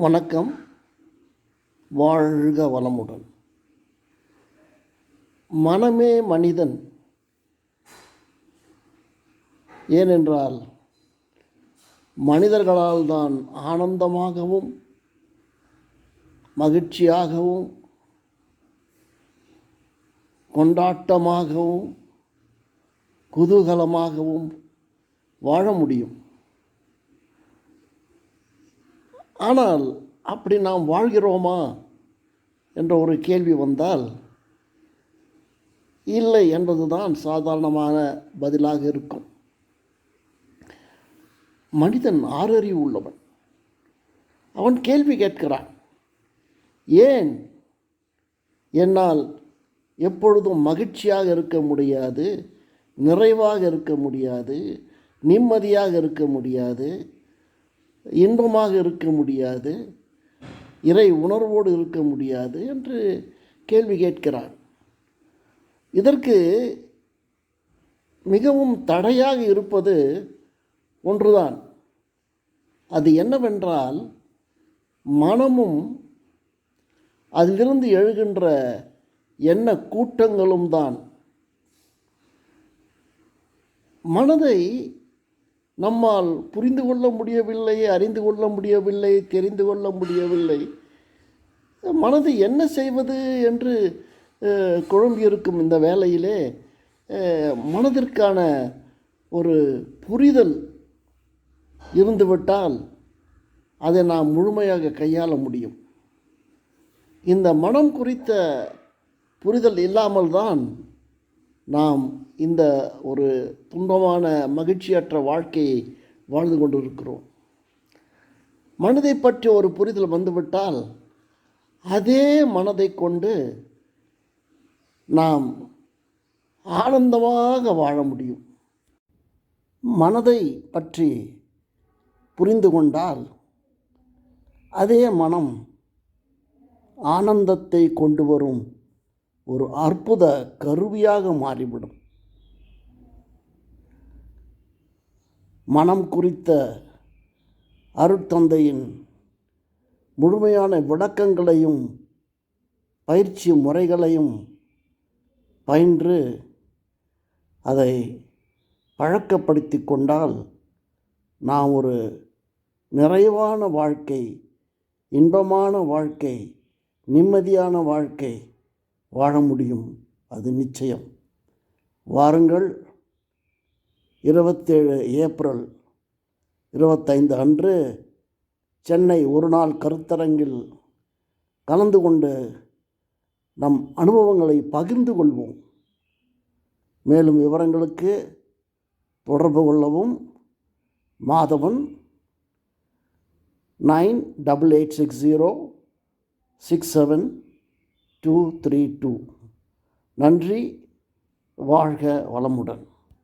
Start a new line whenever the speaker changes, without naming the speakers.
வணக்கம். வாழ்க வளமுடன். மனமே மனிதன். ஏனென்றால் மனிதர்களால் தான் ஆனந்தமாகவும் மகிழ்ச்சியாகவும் கொண்டாட்டமாகவும் குதூகலமாகவும் வாழ முடியும். ஆனால் அப்படி நாம் வாழ்கிறோமா என்ற ஒரு கேள்வி வந்தால் இல்லை என்பதுதான் சாதாரணமான பதிலாக இருக்கும். மனிதன் ஆறறிவு உள்ளவன். அவன் கேள்வி கேட்கிறான் ஏன் என்னால் எப்பொழுதும் மகிழ்ச்சியாக இருக்க முடியாது நிறைவாக இருக்க முடியாது நிம்மதியாக இருக்க முடியாது இன்பமாக இருக்க முடியாது இறை உணர்வோடு இருக்க முடியாது என்று கேள்வி கேட்கிறான். இதற்கு மிகவும் தடையாக இருப்பது ஒன்றுதான். அது என்னவென்றால் மனமும் அதிலிருந்து எழுகின்ற எண்ண கூட்டங்களும் தான். மனதை நம்மால் புரிந்து கொள்ள முடியவில்லை அறிந்து கொள்ள முடியவில்லை தெரிந்து கொள்ள முடியவில்லை. மனது என்ன செய்வது என்று குழம்பியிருக்கும் இந்த வேலையிலே மனதிற்கான ஒரு புரிதல் இருந்துவிட்டால் அதை நாம் முழுமையாக கையாள முடியும். இந்த மனம் குறித்த புரிதல் இல்லாமல் தான் நாம் இந்த ஒரு துன்பமான மகிழ்ச்சியற்ற வாழ்க்கையை வாழ்ந்து கொண்டிருக்கிறோம். மனதை பற்றி ஒரு புரிதல் வந்துவிட்டால் அதே மனதை கொண்டு நாம் ஆனந்தமாக வாழ முடியும். மனதை பற்றி புரிந்து கொண்டால் அதே மனம் ஆனந்தத்தை கொண்டு வரும் ஒரு அற்புத கருவியாக மாறிவிடும். மனம் குறித்த அருட்தந்தையின் முழுமையான விளக்கங்களையும் பயிற்சி முறைகளையும் பயின்று அதை பழக்கப்படுத்தி கொண்டால் நாம் ஒரு நிறைவான வாழ்க்கை இன்பமான வாழ்க்கை நிம்மதியான வாழ்க்கை வாழ முடியும். அது நிச்சயம். வாருங்கள். இருபத்தேழு ஏப்ரல் இருபத்தைந்து அன்று சென்னை ஒரு நாள் கருத்தரங்கில் கலந்து கொண்டு நம் அனுபவங்களை பகிர்ந்து கொள்வோம். மேலும் விவரங்களுக்கு தொடர்பு கொள்ளவும். Madhavan nine double eight six zero six seven two three two நன்றி வாழ்க வளமுடன்.